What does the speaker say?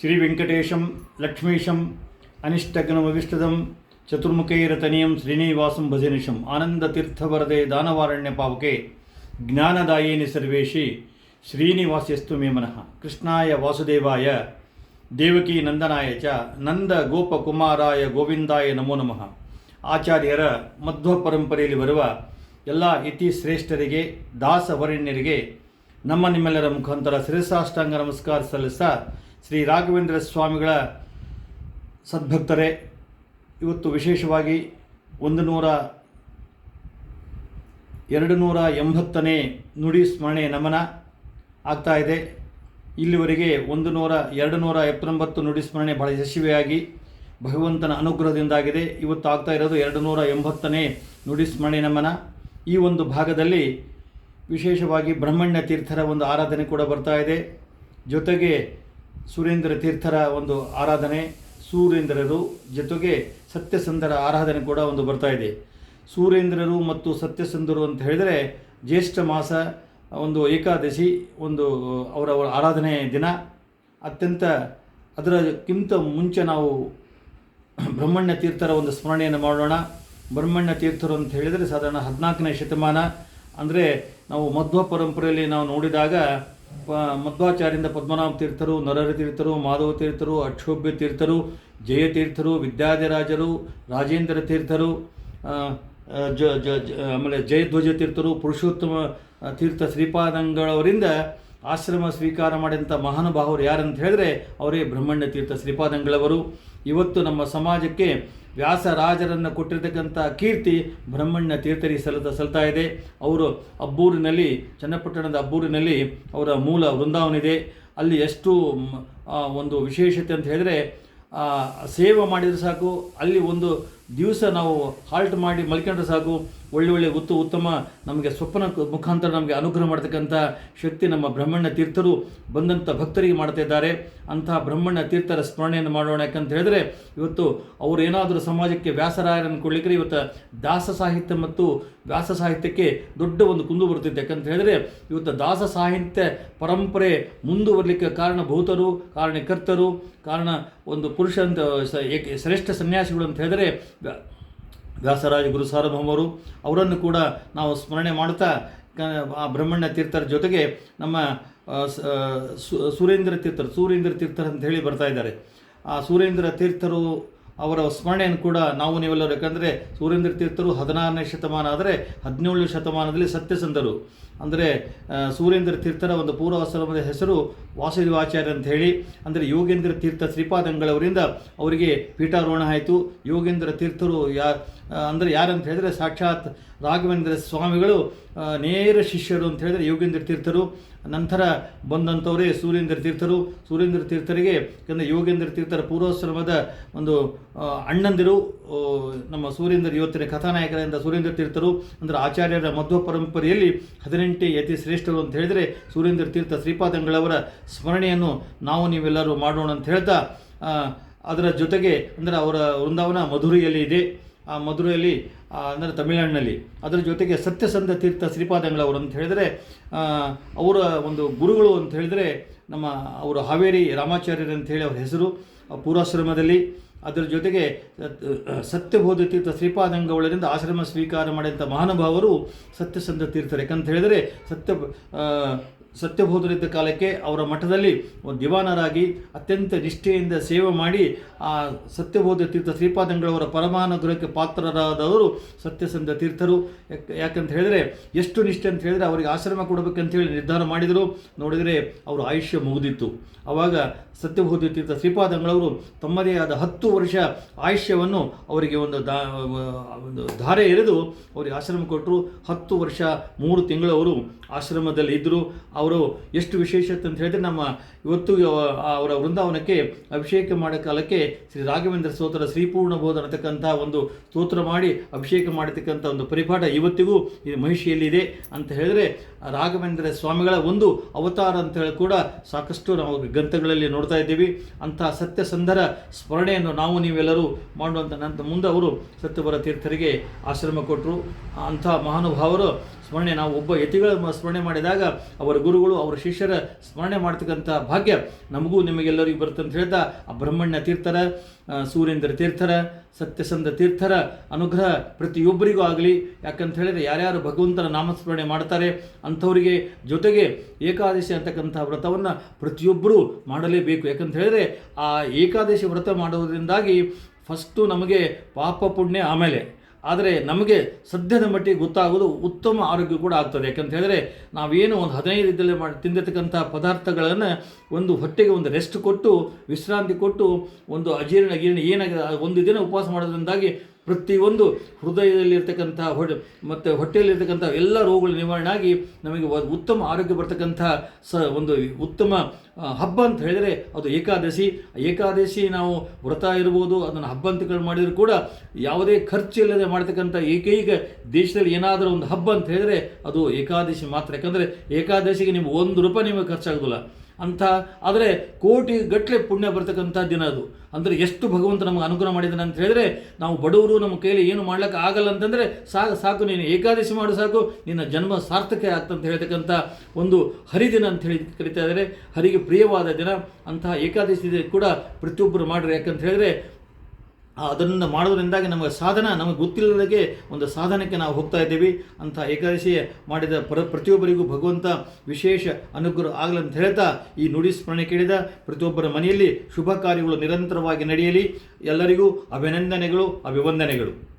ಶ್ರೀ ವೆಂಕಟೇಶಂ ಲಕ್ಷ್ಮೀಶಂ, ಅನಿಷ್ಟಗ್ನಮವಿಷ್ಟದಂ, ಚತುರ್ಮುಖೈರತನಿಯಂ, ಶ್ರೀನಿವಾಸಂ ಭಜನಿಶಂ. ಆನಂದತೀರ್ಥವರದೆ ದಾನವಾರಣ್ಯ ಪಾವಕೆ, ಜ್ಞಾನದಾಯಿನಿ ಸರ್ವೇಶಿ, ಶ್ರೀನಿವಾಸ್ಯಸ್ತು ಮೇ ಮನಃ. ಕೃಷ್ಣಾಯ ವಾಸುದೇವಾಯ, ದೇವಕಿ ನಂದನಾಯ ಚ, ನಂದ ಗೋಪಕುಮಾರಾಯ ಗೋವಿಂದಾಯ ನಮೋ ನಮಃ. ಆಚಾರ್ಯರ ಮಧ್ವ ಪರಂಪರೆಯಲ್ಲಿ ಬರುವ ಎಲ್ಲ ಇತಿ ಶ್ರೇಷ್ಠರಿಗೆ ದಾಸವರಣ್ಯರಿಗೆ, ನಮ್ಮ ನಿಮ್ಮೆಲ್ಲರ ಮುಖಾಂತರ ಶಿರಸಾಷ್ಟಾಂಗ ನಮಸ್ಕಾರ ಸಲ್ಲಿಸ್ತಾ ಶ್ರೀ ರಾಘವೇಂದ್ರ ಸ್ವಾಮಿಗಳ ಸದ್ಭಕ್ತರೇ, ಇವತ್ತು ವಿಶೇಷವಾಗಿ ಒಂದು ನೂರ ಎರಡು ನೂರ ಎಂಬತ್ತನೇ ನುಡಿ ಸ್ಮರಣೆ ನಮನ ಆಗ್ತಾ ಇದೆ. ಇಲ್ಲಿವರೆಗೆ ಒಂದು ನೂರ ಎರಡು ನೂರ ಎಪ್ಪತ್ತೊಂಬತ್ತು ನುಡಿ ಸ್ಮರಣೆ ಬಹಳ ಯಶಸ್ವಿಯಾಗಿ, ಭಗವಂತನ ಅನುಗ್ರಹದಿಂದಾಗಿದೆ. ಇವತ್ತು ಆಗ್ತಾ ಇರೋದು ಎರಡು ನೂರ ಎಂಬತ್ತನೇ ನುಡಿ ಸ್ಮರಣೆ ನಮನ. ಈ ಒಂದು ಭಾಗದಲ್ಲಿ ವಿಶೇಷವಾಗಿ ಬ್ರಹ್ಮಣ್ಯ ತೀರ್ಥರ ಒಂದು ಆರಾಧನೆ ಕೂಡ ಬರ್ತಾ ಇದೆ. ಜೊತೆಗೆ ಸುರೇಂದ್ರ ತೀರ್ಥರ ಒಂದು ಆರಾಧನೆ, ಸೂರೇಂದ್ರರು ಜೊತೆಗೆ ಸತ್ಯಸಂಧರ ಆರಾಧನೆ ಕೂಡ ಒಂದು ಬರ್ತಾ ಇದೆ. ಸೂರೇಂದ್ರರು ಮತ್ತು ಸತ್ಯಸಂಧರು ಅಂತ ಹೇಳಿದರೆ ಜ್ಯೇಷ್ಠ ಮಾಸ, ಒಂದು ಏಕಾದಶಿ, ಒಂದು ಅವರವರ ಅವರ ಆರಾಧನೆ ದಿನ. ಅತ್ಯಂತ ಅದರಕ್ಕಿಂತ ಮುಂಚೆ ನಾವು ಬ್ರಹ್ಮಣ್ಯ ತೀರ್ಥರ ಒಂದು ಸ್ಮರಣೆಯನ್ನು ಮಾಡೋಣ. ಬ್ರಹ್ಮಣ್ಯ ತೀರ್ಥರು ಅಂತ ಹೇಳಿದರೆ ಸಾಧಾರಣ ಹದಿನಾಲ್ಕನೇ ಶತಮಾನ. ಅಂದರೆ ನಾವು ಮಧ್ವ ಪರಂಪರೆಯಲ್ಲಿ ನಾವು ನೋಡಿದಾಗ ಪ ಪದ್ಮನಾಭ ತೀರ್ಥರು, ನರಹರಿ ತೀರ್ಥರು, ಮಾಧವ ತೀರ್ಥರು, ಅಕ್ಷೋಭ್ಯ ತೀರ್ಥರು ಜಯತೀರ್ಥರು ವಿದ್ಯಾದಿರಾಜರು ರಾಜೇಂದ್ರ ತೀರ್ಥರು ಜ, ಜ- ಆಮೇಲೆ ಜಯಧ್ವಜ ತೀರ್ಥರು, ಪುರುಷೋತ್ತಮ ತೀರ್ಥ ಶ್ರೀಪಾದಂಗಳವರಿಂದ ಆಶ್ರಮ ಸ್ವೀಕಾರ ಮಾಡಿದಂಥ ಮಹಾನುಭಾವರು ಯಾರಂತ ಹೇಳಿದ್ರೆ ಅವರೇ ಬ್ರಹ್ಮಣ್ಯ ತೀರ್ಥ ಶ್ರೀಪಾದಂಗಳವರು. ಇವತ್ತು ನಮ್ಮ ಸಮಾಜಕ್ಕೆ ವ್ಯಾಸರಾಜರನ್ನು ಕೊಟ್ಟಿರತಕ್ಕಂಥ ಕೀರ್ತಿ ಬ್ರಹ್ಮಣ್ಯ ತೀರ್ಥರಿಗೆ ಸಲ್ಲತ ಸಲ್ತಾ ಇದೆ. ಅವರು ಅಬ್ಬೂರಿನಲ್ಲಿ, ಚನ್ನಪಟ್ಟಣದ ಅಬ್ಬೂರಿನಲ್ಲಿ ಅವರ ಮೂಲ ವೃಂದಾವನ ಇದೆ ಅಲ್ಲಿ ಎಷ್ಟು ಒಂದು ವಿಶೇಷತೆ ಅಂತ ಹೇಳಿದರೆ ಸೇವೆ ಮಾಡಿದರೆ ಸಾಕು. ಅಲ್ಲಿ ಒಂದು ದಿವಸ ನಾವು ಹಾಲ್ಟ್ ಮಾಡಿ ಮಲ್ಕೊಂಡ್ರೆ ಸಾಕು. ಒಳ್ಳೆ ಒಳ್ಳೆ ಉತ್ತು ಉತ್ತಮ ನಮಗೆ ಸ್ವಪ್ನ ಮುಖಾಂತರ ನಮಗೆ ಅನುಗ್ರಹ ಮಾಡ್ತಕ್ಕಂಥ ಶಕ್ತಿ ನಮ್ಮ ಬ್ರಹ್ಮಣ್ಯ ತೀರ್ಥರು ಬಂದಂಥ ಭಕ್ತರಿಗೆ ಮಾಡ್ತಾ ಇದ್ದಾರೆ. ಅಂತಹ ಬ್ರಹ್ಮಣ್ಯ ತೀರ್ಥರ ಸ್ಮರಣೆಯನ್ನು ಮಾಡೋಣ. ಯಾಕಂತ ಹೇಳಿದ್ರೆ ಇವತ್ತು ಅವರು ಏನಾದರೂ ಸಮಾಜಕ್ಕೆ ವ್ಯಾಸರಾಯರನ್ನು ಕೊಡಲಿಕ್ಕೆ ಇವತ್ತು ದಾಸ ಸಾಹಿತ್ಯ ಮತ್ತು ವ್ಯಾಸ ಸಾಹಿತ್ಯಕ್ಕೆ ದೊಡ್ಡ ಒಂದು ಕುಂದು ಬರುತ್ತಿದೆ ಯಾಕಂತ ಹೇಳಿದ್ರೆ ಇವತ್ತು ದಾಸ ಸಾಹಿತ್ಯ ಪರಂಪರೆ ಮುಂದುವರಲಿಕ್ಕೆ ಕಾರಣಭೂತರು ಕಾರಣಕರ್ತರು ಕಾರಣ ಒಂದು ಪುರುಷ ಅಂತ ಶ್ರೇಷ್ಠ ಸನ್ಯಾಸಿಗಳು ಅಂತ ಹೇಳಿದ್ರೆ ವ್ಯಾಸರಾಜ ಗುರು ಸಾರ್ವಭೌಮರು ಅವರನ್ನು ಕೂಡ ನಾವು ಸ್ಮರಣೆ ಮಾಡ್ತಾ ಆ ಬ್ರಹ್ಮಣ್ಯ ತೀರ್ಥರ ಜೊತೆಗೆ ನಮ್ಮ ಸುರೇಂದ್ರ ತೀರ್ಥರು, ಸೂರೇಂದ್ರ ತೀರ್ಥರು ಅಂತ ಹೇಳಿ ಬರ್ತಾ ಇದ್ದಾರೆ. ಆ ಸೂರೇಂದ್ರ ತೀರ್ಥರು ಅವರ ಸ್ಮರಣೆಯನ್ನು ಕೂಡ ನಾವು ನೀವೆಲ್ಲರೂ, ಯಾಕಂದರೆ ಸೂರೇಂದ್ರ ತೀರ್ಥರು ಹದಿನಾರನೇ ಶತಮಾನ ಆದರೆ ಹದಿನೇಳನೇ ಶತಮಾನದಲ್ಲಿ ಸತ್ಯಸಂಧರು. ಅಂದರೆ ಸೂರೇಂದ್ರ ತೀರ್ಥರ ಒಂದು ಪೂರ್ವಾಶ್ರಮದ ಹೆಸರು ವಾಸುದೇವಾಚಾರ್ಯ ಅಂತ ಹೇಳಿ, ಅಂದರೆ ಯೋಗೇಂದ್ರ ತೀರ್ಥ ಶ್ರೀಪಾದಂಗಳವರಿಂದ ಅವರಿಗೆ ಪೀಠಾರೋಹಣ ಆಯಿತು. ಯೋಗೇಂದ್ರ ತೀರ್ಥರು ಯಾ ಅಂದರೆ ಯಾರಂತ ಹೇಳಿದ್ರೆ ಸಾಕ್ಷಾತ್ ರಾಘವೇಂದ್ರ ಸ್ವಾಮಿಗಳು ನೇರ ಶಿಷ್ಯರು ಅಂತ ಹೇಳಿದರೆ ಯೋಗೇಂದ್ರ ತೀರ್ಥರು, ನಂತರ ಬಂದಂಥವರೇ ಸೂರ್ಯೇಂದ್ರ ತೀರ್ಥರು. ಸೂರ್ಯೇಂದ್ರ ತೀರ್ಥರಿಗೆ ಯಾಕಂದರೆ ಯೋಗೇಂದ್ರ ತೀರ್ಥರ ಪೂರ್ವಾಶ್ರಮದ ಒಂದು ಅಣ್ಣಂದಿರು ನಮ್ಮ ಸೂರ್ಯೇಂದ್ರ ಇವತ್ತಿನ ಕಥಾನಾಯಕರಿಂದ ಸೂರ್ಯೇಂದ್ರ ತೀರ್ಥರು, ಅಂದರೆ ಆಚಾರ್ಯರ ಮಧ್ವ ಪರಂಪರೆಯಲ್ಲಿ ಹದಿನೆಂಟೇ ಯತಿ ಶ್ರೇಷ್ಠರು ಅಂತ ಹೇಳಿದರೆ ಸೂರ್ಯೇಂದ್ರ ತೀರ್ಥ ಶ್ರೀಪಾದಂಗಳವರ ಸ್ಮರಣೆಯನ್ನು ನಾವು ನೀವೆಲ್ಲರೂ ಮಾಡೋಣ ಅಂತ ಹೇಳ್ತಾ ಅದರ ಜೊತೆಗೆ ಅಂದರೆ ಅವರ ವೃಂದಾವನ ಮಧುರೆಯಲ್ಲಿ ಇದೆ. ಆ, ಮಧುರೆಯಲ್ಲಿ ಅಂದರೆ ತಮಿಳುನಾಡಿನಲ್ಲಿ. ಅದರ ಜೊತೆಗೆ ಸತ್ಯಸಂಧ ತೀರ್ಥ ಶ್ರೀಪಾದಂಗಳವರು ಅಂತ ಹೇಳಿದರೆ ಅವರ ಒಂದು ಗುರುಗಳು ಅಂತ ಹೇಳಿದರೆ, ನಮ್ಮ ಅವರು ಹಾವೇರಿ ರಾಮಾಚಾರ್ಯರು ಅಂತ ಹೇಳಿ ಅವರ ಹೆಸರು ಪೂರ್ವಾಶ್ರಮದಲ್ಲಿ. ಅದರ ಜೊತೆಗೆ ಸತ್- ಸತ್ಯಬೋಧ ತೀರ್ಥ ಶ್ರೀಪಾದಂಗವಳರಿಂದ ಆಶ್ರಮ ಸ್ವೀಕಾರ ಮಾಡಿದಂಥ ಮಹಾನುಭಾವರು ಸತ್ಯಸಂಧ ತೀರ್ಥರು ಯಾಕಂತ ಹೇಳಿದರೆ, ಸತ್ಯ ಆ, ಸತ್ಯಬೋಧರಿದ್ದ ಕಾಲಕ್ಕೆ ಅವರ ಮಠದಲ್ಲಿ ಒಂದು ದಿವಾನರಾಗಿ ಅತ್ಯಂತ ನಿಷ್ಠೆಯಿಂದ ಸೇವೆ ಮಾಡಿ ಆ ಸತ್ಯಬೋಧ ತೀರ್ಥ ಶ್ರೀಪಾದಂಗಳವರ ಪರಮಾನುಗ್ರಹಕ್ಕೆ ಪಾತ್ರರಾದವರು ಸತ್ಯಸಂಧ ತೀರ್ಥರು. ಯಾಕ್ ಯಾಕಂತ ಹೇಳಿದರೆ ಎಷ್ಟು ನಿಷ್ಠೆ ಅಂತ ಹೇಳಿದರೆ ಅವರಿಗೆ ಆಶ್ರಮ ಕೊಡಬೇಕಂತ ಹೇಳಿ ನಿರ್ಧಾರ ಮಾಡಿದರು. ನೋಡಿದರೆ ಅವರ ಆಯುಷ್ಯ ಮುಗಿದಿತ್ತು. ಆವಾಗ ಸತ್ಯಬೋಧ ತೀರ್ಥ ಶ್ರೀಪಾದಂಗಳವರು ತಮ್ಮದೇ ಆದ ಹತ್ತು ವರ್ಷ ಆಯುಷ್ಯವನ್ನು ಅವರಿಗೆ ಒಂದು ದಾ ಒಂದು ಧಾರೆ ಎರೆದು ಅವರಿಗೆ ಆಶ್ರಮ ಕೊಟ್ಟರು. ಹತ್ತು ವರ್ಷ ಮೂರು ತಿಂಗಳು ಅವರು ಆಶ್ರಮದಲ್ಲಿ ಇದ್ದರು ಅವರು ಎಷ್ಟು ವಿಶೇಷತೆ ಅಂತ ಹೇಳಿದ್ರೆ ನಮ್ಮ ಇವತ್ತು ಅವರ ವೃಂದಾವನಕ್ಕೆ ಅಭಿಷೇಕ ಮಾಡೋ ಕಾಲಕ್ಕೆ ಶ್ರೀ ರಾಘವೇಂದ್ರ ಸ್ತೋತ್ರ ಶ್ರೀಪೂರ್ಣ ಬೋಧ ಅನ್ನತಕ್ಕಂಥ ಒಂದು ಸ್ತೋತ್ರ ಮಾಡಿ ಅಭಿಷೇಕ ಮಾಡತಕ್ಕಂಥ ಒಂದು ಪರಿಪಾಠ ಇವತ್ತಿಗೂ ಇದು ಮಹಿಷಿಯಲ್ಲಿದೆ ಅಂತ ಹೇಳಿದ್ರೆ ರಾಘವೇಂದ್ರ ಸ್ವಾಮಿಗಳ ಒಂದು ಅವತಾರ ಅಂತ ಹೇಳಿ ಕೂಡ ಸಾಕಷ್ಟು ನಾವು ಗ್ರಂಥಗಳಲ್ಲಿ ನೋಡ್ತಾ ಇದ್ದೀವಿ. ಅಂತಹ ಸತ್ಯಸಂಧರ ಸ್ಮರಣೆಯನ್ನು ನಾವು ನೀವೆಲ್ಲರೂ ಮಾಡುವಂಥ ನಂತರ ಮುಂದೆ ಅವರು ಸತ್ಯವರ ತೀರ್ಥರಿಗೆ ಆಶ್ರಮ ಕೊಟ್ಟರು ಅಂಥ ಮಹಾನುಭಾವರು ಸ್ಮರಣೆ, ನಾವು ಒಬ್ಬ ಯತಿಗಳ ಸ್ಮರಣೆ ಮಾಡಿದಾಗ ಅವರ ಗುರುಗಳು, ಅವರ ಶಿಷ್ಯರ ಸ್ಮರಣೆ ಮಾಡ್ತಕ್ಕಂಥ ಭಾಗ್ಯ ನಮಗೂ ನಿಮಗೆಲ್ಲರಿಗೂ ಬರುತ್ತೆ ಅಂತ ಹೇಳ್ತಾ ಆ ಬ್ರಹ್ಮಣ್ಯ ತೀರ್ಥರ ಸೂರೇಂದ್ರ ತೀರ್ಥರ, ಸತ್ಯಸಂಧ ತೀರ್ಥರ ಅನುಗ್ರಹ ಪ್ರತಿಯೊಬ್ಬರಿಗೂ ಆಗಲಿ. ಯಾಕಂತ ಹೇಳಿದ್ರೆ ಯಾರ್ಯಾರು ಭಗವಂತನ ನಾಮಸ್ಮರಣೆ ಮಾಡ್ತಾರೆ ಅಂಥವರಿಗೆ ಜೊತೆಗೆ ಏಕಾದಶಿ ಅಂತಕ್ಕಂಥ ವ್ರತವನ್ನು ಪ್ರತಿಯೊಬ್ಬರೂ ಮಾಡಲೇಬೇಕು. ಯಾಕಂತ ಹೇಳಿದ್ರೆ ಆ ಏಕಾದಶಿ ವ್ರತ ಮಾಡೋದರಿಂದಾಗಿ ಫಸ್ಟು ನಮಗೆ ಪಾಪ ಪುಣ್ಯ ಆಮೇಲೆ. ಆದರೆ ನಮಗೆ ಸದ್ಯದ ಮಟ್ಟಿಗೆ ಗೊತ್ತಾಗೋದು ಉತ್ತಮ ಆರೋಗ್ಯ ಕೂಡ ಆಗ್ತದೆ. ಯಾಕಂತ ಹೇಳಿದ್ರೆ ನಾವೇನು ಒಂದು ಹದಿನೈದು ಇದರಲ್ಲಿ ಮಾಡಿ ತಿಂದಿರ್ತಕ್ಕಂಥ ಪದಾರ್ಥಗಳನ್ನು ಒಂದು ಹೊಟ್ಟೆಗೆ ಒಂದು ರೆಸ್ಟ್ ಕೊಟ್ಟು, ವಿಶ್ರಾಂತಿ ಕೊಟ್ಟು, ಒಂದು ಅಜೀರ್ಣ ಅಜೀರ್ಣ ಏನಾಗಿದೆ ಒಂದು ದಿನ ಉಪವಾಸ ಮಾಡೋದ್ರಿಂದಾಗಿ ಪ್ರತಿಯೊಂದು ಹೃದಯದಲ್ಲಿರ್ತಕ್ಕಂಥ ಹೊಟ್ಟೆ, ಮತ್ತು ಹೊಟ್ಟೆಯಲ್ಲಿರ್ತಕ್ಕಂಥ ಎಲ್ಲ ರೋಗಗಳ ನಿವಾರಣೆ ಆಗಿ ನಮಗೆ ಉತ್ತಮ ಆರೋಗ್ಯ ಬರ್ತಕ್ಕಂಥ ಸ ಒಂದು ಉತ್ತಮ ಹಬ್ಬ ಅಂತ ಹೇಳಿದರೆ ಅದು ಏಕಾದಶಿ. ಏಕಾದಶಿ ನಾವು ವ್ರತ ಇರ್ಬೋದು, ಅದನ್ನು ಹಬ್ಬ ಅಂತಗಳು ಮಾಡಿದರೂ ಕೂಡ ಯಾವುದೇ ಖರ್ಚು ಇಲ್ಲದೆ ಮಾಡ್ತಕ್ಕಂಥ ಏಕೈಕ ದೇಶದಲ್ಲಿ ಏನಾದರೂ ಒಂದು ಹಬ್ಬ ಅಂತ ಹೇಳಿದರೆ ಅದು ಏಕಾದಶಿ ಮಾತ್ರ. ಯಾಕಂದರೆ ಏಕಾದಶಿಗೆ ನಿಮ್ಗೆ ಒಂದು ರೂಪಾಯಿ ನಿಮಗೆ ಖರ್ಚಾಗೋದಿಲ್ಲ. ಅಂತ ಆದರೆ ಕೋಟಿ ಗಟ್ಟಲೆ ಪುಣ್ಯ ಬರ್ತಕ್ಕಂಥ ದಿನ ಅದು. ಅಂದರೆ ಎಷ್ಟು ಭಗವಂತ ನಮಗೆ ಅನುಗ್ರಹ ಮಾಡಿದ್ದಾನೆ ಅಂತ ಹೇಳಿದ್ರೆ, ನಾವು ಬಡವರು ನಮ್ಮ ಕೈಯಲ್ಲಿ ಏನು ಮಾಡ್ಲಿಕ್ಕೆ ಆಗಲ್ಲ ಅಂತಂದರೆ ಸಾಕು ಸಾಕು, ನೀನು ಏಕಾದಶಿ ಮಾಡು ಸಾಕು, ನಿನ್ನ ಜನ್ಮ ಸಾರ್ಥಕ ಆಗ್ತಂತ ಹೇಳ್ತಕ್ಕಂಥ ಒಂದು ಹರಿದಿನ ಅಂತ ಹೇಳಿ ಕರಿತಾ ಇದ್ದಾರೆ. ಹರಿಗೆ ಪ್ರಿಯವಾದ ದಿನ. ಅಂತಹ ಏಕಾದಶಿ ಕೂಡ ಪ್ರತಿಯೊಬ್ಬರು ಮಾಡ್ರಿ ಯಾಕಂತ ಹೇಳಿದ್ರೆ ಅದನ್ನು ಮಾಡೋದರಿಂದಾಗಿ ನಮಗೆ ಸಾಧನ, ನಮಗೆ ಗೊತ್ತಿಲ್ಲದಾಗೆ ಒಂದು ಸಾಧನಕ್ಕೆ ನಾವು ಹೋಗ್ತಾ ಇದ್ದೀವಿ ಅಂತ ಏಕಾದಶಿ ಮಾಡಿದ ಪ್ರ, ಪ್ರತಿಯೊಬ್ಬರಿಗೂ ಭಗವಂತ ವಿಶೇಷ ಅನುಗ್ರಹ ಆಗಲಂತ ಹೇಳ್ತಾ ಈ ನುಡಿ ಸ್ಮರಣೆ ಕೇಳಿದ ಪ್ರತಿಯೊಬ್ಬರ ಮನೆಯಲ್ಲಿ ಶುಭ ಕಾರ್ಯಗಳು ನಿರಂತರವಾಗಿ ನಡೆಯಲಿ. ಎಲ್ಲರಿಗೂ ಅಭಿನಂದನೆಗಳು, ಅಭಿವಂದನೆಗಳು.